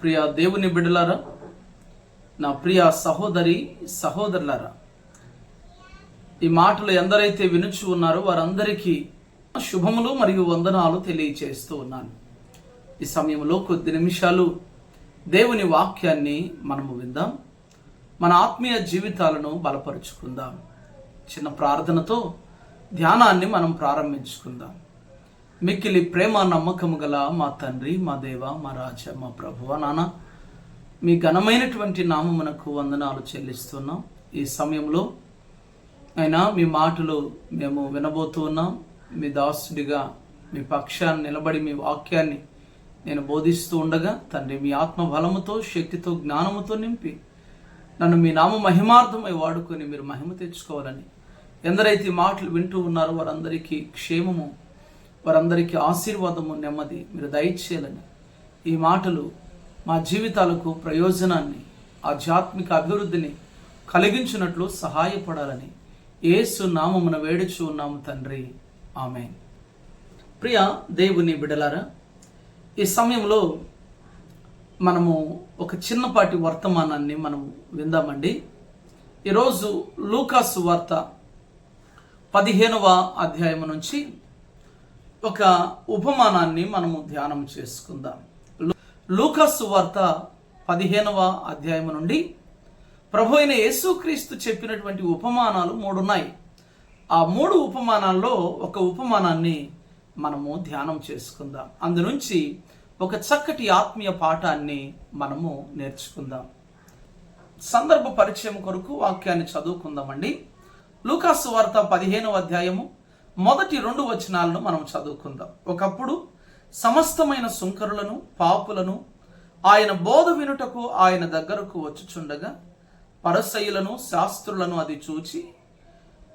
ప్రియ దేవుని బిడ్డలారా నా ప్రియ సహోదరి సహోదరులారా ఈ మాటలు ఎందరైతే వినుచు ఉన్నారో వారందరికీ శుభములు మరియు వందనాలు తెలియచేస్తూ ఉన్నాను. ఈ సమయంలో కొద్ది నిమిషాలు దేవుని వాక్యాన్ని మనము విందాం. మన ఆత్మీయ జీవితాలను బలపరుచుకుందాం. చిన్న ప్రార్థనతో ధ్యానాన్ని మనం ప్రారంభించుకుందాం. మిక్కిలి ప్రేమ నమ్మకము గల మా తండ్రి మా దేవ మా రాజ మా ప్రభువ నాన్న మీ ఘనమైనటువంటి నామమునకు వందనాలు చెల్లిస్తున్నాం. ఈ సమయంలో అయినా మీ మాటలు మేము వినబోతూ ఉన్నాం. మీ దాసుడిగా మీ పక్షాన్ని నిలబడి మీ వాక్యాన్ని నేను బోధిస్తూ ఉండగా తండ్రి మీ ఆత్మ బలముతో శక్తితో జ్ఞానముతో నింపి నన్ను మీ నామ మహిమార్థమై వాడుకొని మీరు మహిమ తెచ్చుకోవాలని ఎందరైతే మాటలు వింటూ ఉన్నారో వారందరికీ క్షేమము వారందరికీ ఆశీర్వాదము నెమ్మది. మీరు దయచేయాలని. ఈ మాటలు మా జీవితాలకు ప్రయోజనాన్ని ఆధ్యాత్మిక అభివృద్ధిని కలిగించినట్లు సహాయపడాలని ఏసు నామమున వేడుచు ఉన్నాము తండ్రి. ఆమె ప్రియ దేవుని బిడలారా ఈ సమయంలో మనము ఒక చిన్నపాటి వర్తమానాన్ని మనం విందామండి. ఈరోజు లూకాసు వార్త పదిహేనవ అధ్యాయం నుంచి ఒక ఉపమానాన్ని మనము ధ్యానం చేసుకుందాం. లూ- వార్త పదిహేనవ అధ్యాయము నుండి ప్రభు అయిన యేసుక్రీస్తు చెప్పినటువంటి ఉపమానాలు మూడు ఉన్నాయి ఆ మూడు ఉపమానాల్లో ఒక ఉపమానాన్ని మనము ధ్యానం చేసుకుందాం. అందు నుంచి ఒక చక్కటి ఆత్మీయ పాఠాన్ని మనము నేర్చుకుందాం. సందర్భ పరిచయం కొరకు వాక్యాన్ని చదువుకుందామండి. లూకాసు వార్త పదిహేనవ అధ్యాయము మొదటి రెండు వచనాలను మనం చదువుకుందాం. ఒకప్పుడు సమస్తమైన సుంకరులను పాపులను ఆయన బోధ వినుటకు ఆయన దగ్గరకు వచ్చుచుండగా పరసయులను శాస్త్రులను అది చూచి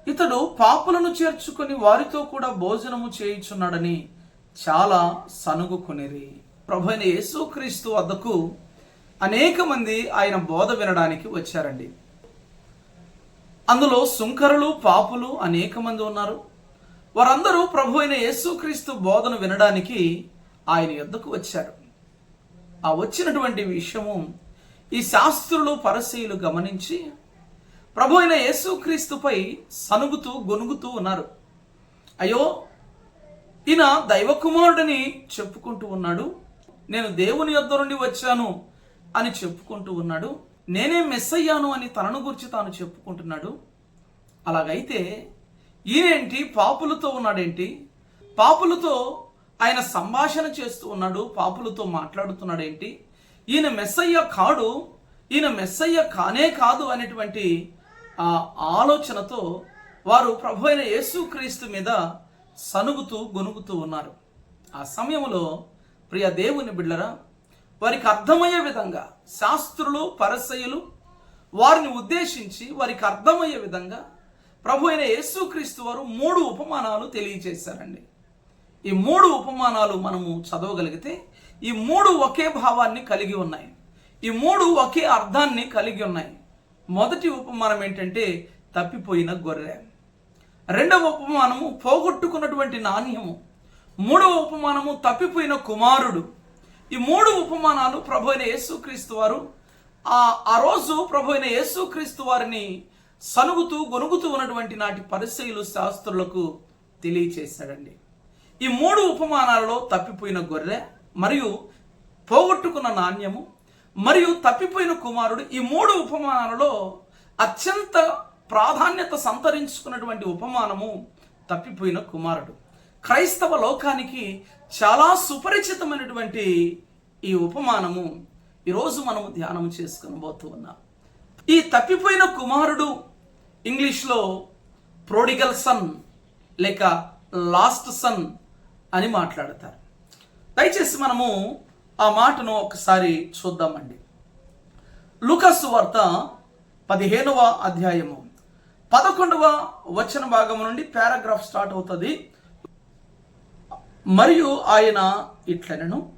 ఇతడు పాపులను చేర్చుకొని వారితో కూడా భోజనము చేయుచున్నాడని చాలా సనుగుకునిరి. ప్రభు అయిన యేసుక్రీస్తు వద్దకు అనేక మంది ఆయన బోధ వినడానికి వచ్చారండి. అందులో సుంకరులు పాపులు అనేక మంది ఉన్నారు. వారందరూ ప్రభు అయిన యేసుక్రీస్తు బోధను వినడానికి ఆయన యుద్ధకు వచ్చారు. ఆ వచ్చినటువంటి విషయము ఈ శాస్త్రులు పరసీయులు గమనించి ప్రభు అయిన యేసుక్రీస్తుపై సనుగుతూ గొనుగుతూ ఉన్నారు. అయ్యో ఈయన దైవకుమారుడిని చెప్పుకుంటూ ఉన్నాడు. నేను దేవుని యొద్ద నుండి వచ్చాను అని చెప్పుకుంటూ ఉన్నాడు. నేనే మిస్ అయ్యాను అని తనను గురించి తాను చెప్పుకుంటున్నాడు. అలాగైతే ఈయనేంటి? పాపులతో ఉన్నాడేంటి? పాపులతో ఆయన సంభాషణ చేస్తూ ఉన్నాడు పాపులతో మాట్లాడుతున్నాడేంటి? ఈయన మెస్సయ్య కాడు ఈయన మెస్సయ్య కానే కాదు అనేటువంటి ఆ ఆలోచనతో వారు ప్రభు అయిన యేసుక్రీస్తు మీద సనుగుతూ గొనుగుతూ ఉన్నారు. ఆ సమయంలో ప్రియ దేవుని బిడ్డరా వారికి అర్థమయ్యే విధంగా శాస్త్రులు పరసయులు వారిని ఉద్దేశించి వారికి అర్థమయ్యే విధంగా ప్రభు అయిన యేసుక్రీస్తు వారు మూడు ఉపమానాలు తెలియజేశారండి. ఈ మూడు ఉపమానాలు మనము చదవగలిగితే ఈ మూడు ఒకే భావాన్ని కలిగి ఉన్నాయి. ఈ మూడు ఒకే అర్థాన్ని కలిగి ఉన్నాయి. మొదటి ఉపమానం ఏంటంటే తప్పిపోయిన గొర్రె. రెండవ ఉపమానము పోగొట్టుకున్నటువంటి నాణ్యము. మూడవ ఉపమానము తప్పిపోయిన కుమారుడు. ఈ మూడు ఉపమానాలు ప్రభు అయిన యేసుక్రీస్తు వారు ఆ ఆ రోజు ప్రభు అయిన యేసుక్రీస్తు వారిని సనుగుతూ గొనుగుతూ ఉన్నటువంటి నాటి పరిశైలు శాస్త్రులకు తెలియచేశాడండి. ఈ మూడు ఉపమానాలలో తప్పిపోయిన గొర్రె మరియు పోగొట్టుకున్న నాణ్యము మరియు తప్పిపోయిన కుమారుడు ఈ మూడు ఉపమానాలలో అత్యంత ప్రాధాన్యత సంతరించుకున్నటువంటి ఉపమానము తప్పిపోయిన కుమారుడు. క్రైస్తవ లోకానికి చాలా సుపరిచితమైనటువంటి ఈ ఉపమానము. ఈరోజు మనము ధ్యానం చేసుకుని పోతూ ఉన్నాం. ఈ తప్పిపోయిన కుమారుడు ఇంగ్లీష్లో ప్రోడిగల్ సన్ లేక లాస్ట్ సన్ అని మాట్లాడతారు. దయచేసి మనము ఆ మాటను ఒకసారి చూద్దామండి. లుకస్ వార్త పదిహేనవ అధ్యాయము. పదకొండవ వచన భాగం నుండి పారాగ్రాఫ్ స్టార్ట్ అవుతుంది. మరియు ఆయన ఇట్లనను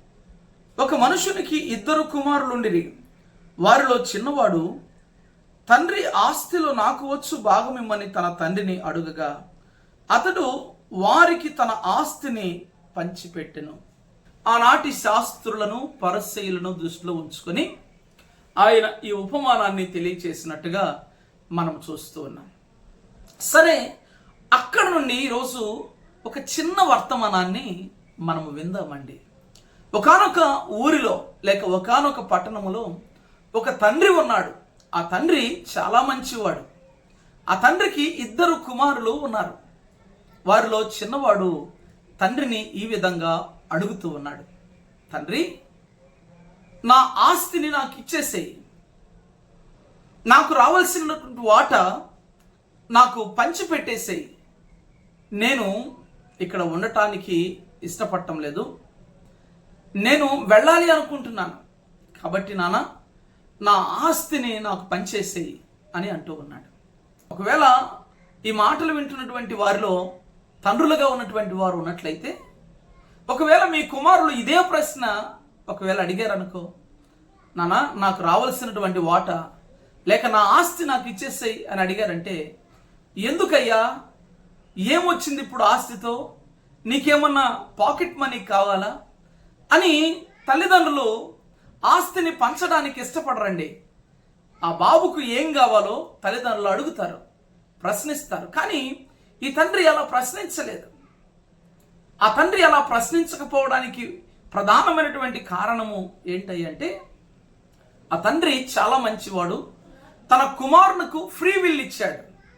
ఒక మనుషునికి ఇద్దరు కుమారులుండిరి. వారిలో చిన్నవాడు తండ్రి ఆస్తిలో నాకు వచ్చు భాగమిమ్మని తన తండ్రిని అడుగగా అతడు వారికి తన ఆస్తిని పంచిపెట్టెను. ఆనాటి శాస్త్రులను పరశైలను దృష్టిలో ఉంచుకొని ఆయన ఈ ఉపమానాన్ని తెలియచేసినట్టుగా మనం చూస్తూ ఉన్నాం. సరే అక్కడ నుండి ఈరోజు ఒక చిన్న వర్తమానాన్ని మనము విందామండి. ఒకానొక ఊరిలో లేక ఒకానొక పట్టణములో ఒక తండ్రి ఉన్నాడు. ఆ తండ్రి చాలా మంచివాడు. ఆ తండ్రికి ఇద్దరు కుమారులు ఉన్నారు. వారిలో చిన్నవాడు తండ్రిని ఈ విధంగా అడుగుతూ ఉన్నాడు. తండ్రి నా ఆస్తిని నాకు ఇచ్చేసేయి. నాకు రావాల్సినటువంటి వాట నాకు పంచిపెట్టేసేయి. నేను ఇక్కడ ఉండటానికి ఇష్టపడటం లేదు. నేను వెళ్ళాలి అనుకుంటున్నాను. కాబట్టి నాన్న నా ఆస్తిని నాకు పనిచేసేయి అని అంటూ ఉన్నాడు. ఒకవేళ ఈ మాటలు వింటున్నటువంటి వారిలో తండ్రులుగా ఉన్నటువంటి వారు ఉన్నట్లయితే ఒకవేళ మీ కుమారులు ఇదే ప్రశ్న ఒకవేళ అడిగారు అనుకో నాకు రావాల్సినటువంటి వాటా? లేక నా ఆస్తి నాకు ఇచ్చేసేయి అని అడిగారంటే ఎందుకయ్యా? ఏమొచ్చింది ఇప్పుడు ఆస్తితో? నీకేమన్నా పాకెట్ మనీ కావాలా? అని తల్లిదండ్రులు ఆస్తిని పంచడానికి ఇష్టపడరండి. ఆ బాబుకు ఏం కావాలో తల్లిదండ్రులు అడుగుతారు ప్రశ్నిస్తారు. కానీ ఈ తండ్రి అలా ప్రశ్నించలేదు. ఆ తండ్రి అలా ప్రశ్నించకపోవడానికి ప్రధానమైనటువంటి కారణము ఏంటంటే ఆ తండ్రి చాలా మంచివాడు. తన కుమారునికి ఫ్రీ విల్ ఇచ్చాడు.